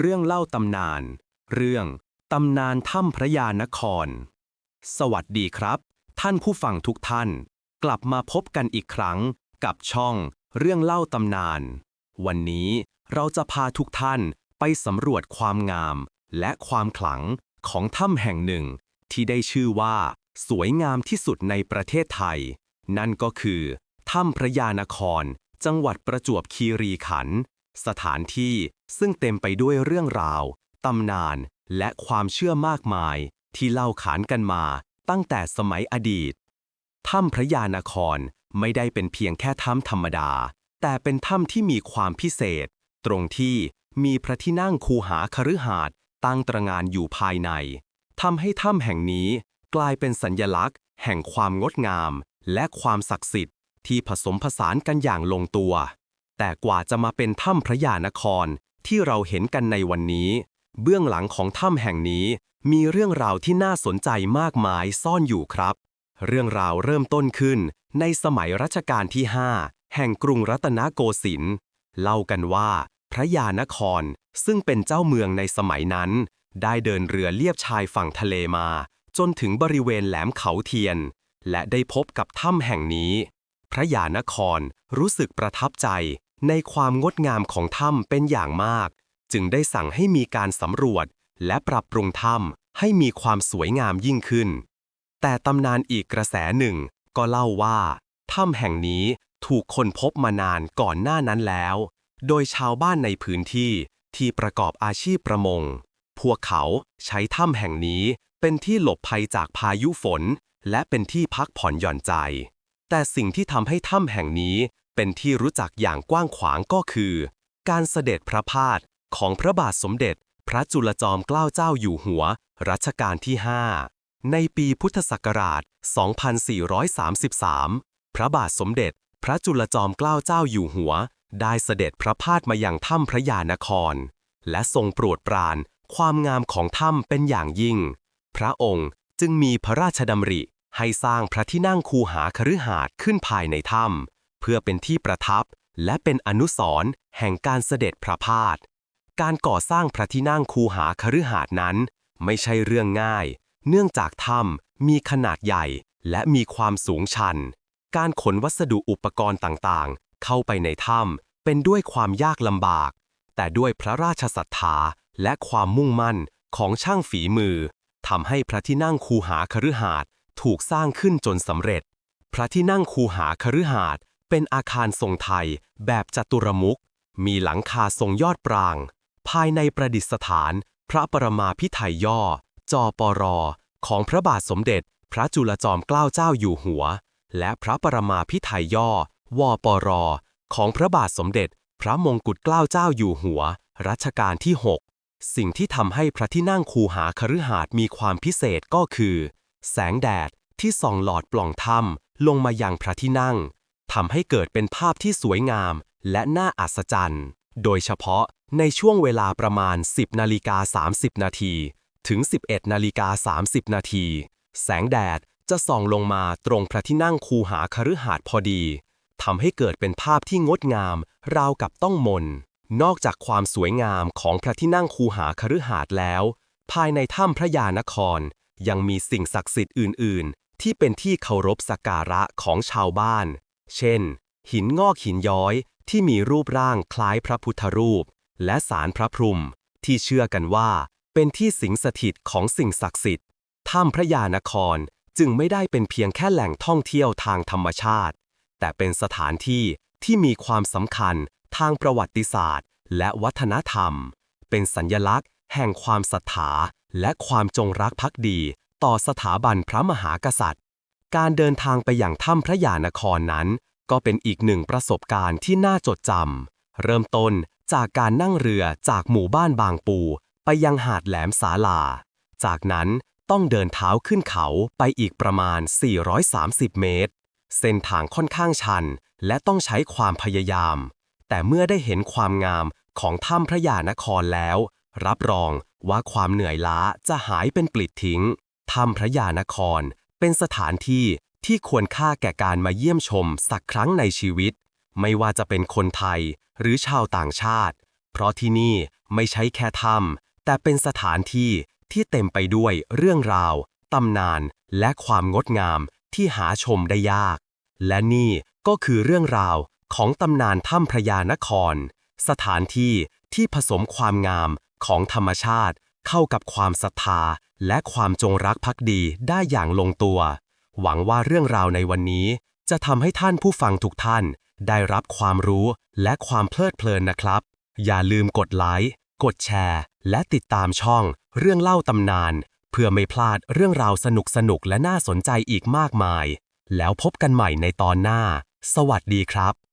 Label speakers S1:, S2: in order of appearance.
S1: เรื่องเล่าตำนาน เรื่องตำนานถ้ำพระยานคร สวัสดีครับ ท่านผู้ฟังทุกท่าน กลับมาพบกันอีกครั้งกับช่องเรื่องเล่าตำนาน วันนี้เราจะพาทุกท่านไปสำรวจความงาม และความขลังของถ้ำแห่งหนึ่ง ที่ได้ชื่อว่า สวยงามที่สุดในประเทศไทย นั่นก็คือถ้ำพระยานคร จังหวัดประจวบคีรีขันธ์ สถานที่ซึ่งเต็มไปด้วยเรื่องราว ตำนาน และความเชื่อมากมาย ที่เล่าขานกันมาตั้งแต่สมัยอดีต ถ้ำพระยานครไม่ได้เป็นเพียงแค่ถ้ำธรรมดา แต่เป็นถ้ำที่มีความพิเศษ ตรงที่มีพระที่นั่งคูหาคฤหาสน์ตั้งตระงานอยู่ภายในทำให้ถ้ำแห่งนี้กลายเป็นสัญญลักษณ์ แห่งความงดงาม และความศักดิ์สิทธิ์ที่ผสมผสานกันอย่างลงตัว แต่กว่าจะมาเป็นถ้ำพระยานครที่เราเห็นกันในวันนี้ เบื้องหลังของถ้ำแห่งนี้ มีเรื่องราวที่น่าสนใจมากมายซ่อนอยู่ครับ เรื่องราวเริ่มต้นขึ้น ในสมัยรัชกาลที่ 5 แห่งกรุงรัตนโกสินทร์เล่ากันว่า พระยานครซึ่งเป็นเจ้าเมืองในสมัยนั้น ได้เดินเรือเลียบชายฝั่งทะเลมา จนถึงบริเวณแหลมเขาเทียน และได้พบกับถ้ำแห่งนี้ พระยานครรู้สึกประทับใจ ในความงดงามของถ้ำเป็นอย่างมาก จึงได้สั่งให้มีการสำรวจ และปรับปรุงถ้ำให้มีความสวยงามยิ่งขึ้น แต่ตำนานอีกกระแสหนึ่ง ก็เล่าว่าถ้ำแห่งนี้ถูกคนพบมานานก่อนหน้านั้นแล้ว โดยชาวบ้านในพื้นที่ที่ประกอบอาชีพประมง พวกเขาใช้ถ้ำแห่งนี้เป็นที่หลบภัยจากพายุฝน และเป็นที่พักผ่อนหย่อนใจ แต่สิ่งที่ทำให้ถ้ำแห่งนี้ เป็นที่รู้จักอย่างกว้างขวางก็คือ การเสด็จพระพาทของพระบาทสมเด็จ พระจุลจอมเกล้าเจ้าอยู่หัว รัชกาลที่ 5 ในปีพุทธศักราช 2433 พระบาทสมเด็จ พระจุลจอมเกล้าเจ้าอยู่หัว ได้เสด็จพระพาทมาอยังถ้ำพระยานคร และทรงโปรดปรานความงามของถ้ำเป็นอย่างยิ่ง พระองค์จึงมีพระราชดำริให้สร้างพระที่นั่งคูหาคฤหาสน์ขึ้นภายในถ้ำ เพื่อเป็นที่ประทับและเป็นอนุสรณ์แห่งการเสด็จพระพาทการก่อสร้างพระที่นั่งคูหาคฤหาสน์นั้น ไม่ใช่เรื่องง่าย เนื่องจากถ้ำมีขนาดใหญ่และมีความสูงชัน การขนวัสดุอุปกรณ์ต่างๆ เข้าไปในถ้ำเป็นด้วยความยากลำบาก แต่ด้วยพระราชศรัทธาและความมุ่งมั่นของช่างฝีมือทำให้พระที่นั่งคูหาคฤหาสน์ถูกสร้างขึ้นจนสำเร็จ พระที่นั่งคูหาคฤหาสน์ เป็นอาคารทรงไทยแบบจัตุรมุข มีหลังคาทรงยอดปราง ภายในประดิษฐาน พระประมาพิไทยย่อ จอปรของพระบาทสมเด็จ พระจุลจอมเกล้าเจ้าอยู่หัว และพระประมาพิไทยย่อ วปรของพระบาทสมเด็จ พระมงกุฎเกล้าเจ้าอยู่หัว รัชกาลที่ 6 สิ่งที่ทำให้พระที่นั่งคูหาคฤหาสน์มีความพิเศษก็คือ แสงแดดที่ส่องหลอดปล่องถ้ำลงมายังพระที่นั่ง ทำให้เกิดเป็นภาพที่สวยงามและน่าอัศจรรย์ โดยเฉพาะในช่วงเวลาประมาณ 10นาฬิกา30 นาทีถึง 11นาฬิกา30 นาที แสงแดดจะส่องลงมาตรงพระที่นั่งคูหาคฤหาสน์พอดีทำให้เกิดเป็นภาพที่งดงาม ราวกับต้องมน นอกจากความสวยงามของพระที่นั่งคูหาคฤหาสน์แล้ว ภายในถ้ำพระยานคร ยังมีสิ่งศักดิ์สิทธิ์อื่น ๆ ที่เป็นที่เคารพสักการะของชาวบ้าน เช่น หินงอกหินย้อยที่มีรูปร่างคล้ายพระพุทธรูป และสารพระพรหมที่เชื่อกันว่าเป็นที่สิงสถิตของสิ่งศักดิ์สิทธิ์ถ้ำพระยานครจึงไม่ได้เป็นเพียงแค่แหล่งท่องเที่ยวทางธรรมชาติ แต่เป็นสถานที่ที่มีความสำคัญทางประวัติศาสตร์ และวัฒนธรรม เป็นสัญลักษณ์ แห่งความศรัทธาและความจงรักภักดี ต่อสถาบันพระมหากษัตริย์ การเดินทางไปอย่างถ้ำพระยานครนั้น ก็เป็นอีกหนึ่งประสบการณ์ที่น่าจดจำ เริ่มต้นจากการนั่งเรือจากหมู่บ้านบางปู ไปยังหาดแหลมสาลา จากนั้นต้องเดินเท้าขึ้นเขาไปอีกประมาณ 430 เมตร เส้นทางค่อนข้างชัน และต้องใช้ความพยายาม แต่เมื่อได้เห็นความงามของถ้ำพระยานครแล้ว รับรองว่าความเหนื่อยล้าจะหายเป็นปลิดทิ้ง ถ้ำพระยานคร เป็นสถานที่ที่ควรค่าแก่การมาเยี่ยมชมสักครั้งในชีวิต ไม่ว่าจะเป็นคนไทยหรือชาวต่างชาติ เพราะที่นี่ไม่ใช่แค่ถ้ำแต่เป็นสถานที่ที่เต็มไปด้วยเรื่องราว ตำนาน และความงดงามที่หาชมได้ยาก และนี่ก็คือเรื่องราวของตำนานถ้ำพระยานคร สถานที่ที่ผสมความงามของธรรมชาติ เข้ากับความศรัทธาและความจงรักภักดีได้อย่างลงตัว หวังว่าเรื่องราวในวันนี้ จะทำให้ท่านผู้ฟังทุกท่าน ได้รับความรู้และความเพลิดเพลินนะครับ อย่าลืมกดไลค์กดแชร์ และติดตามช่อง เรื่องเล่าตำนาน เพื่อไม่พลาดเรื่องราวสนุกสนุกและน่าสนใจอีกมากมาย แล้วพบกันใหม่ในตอนหน้า สวัสดีครับ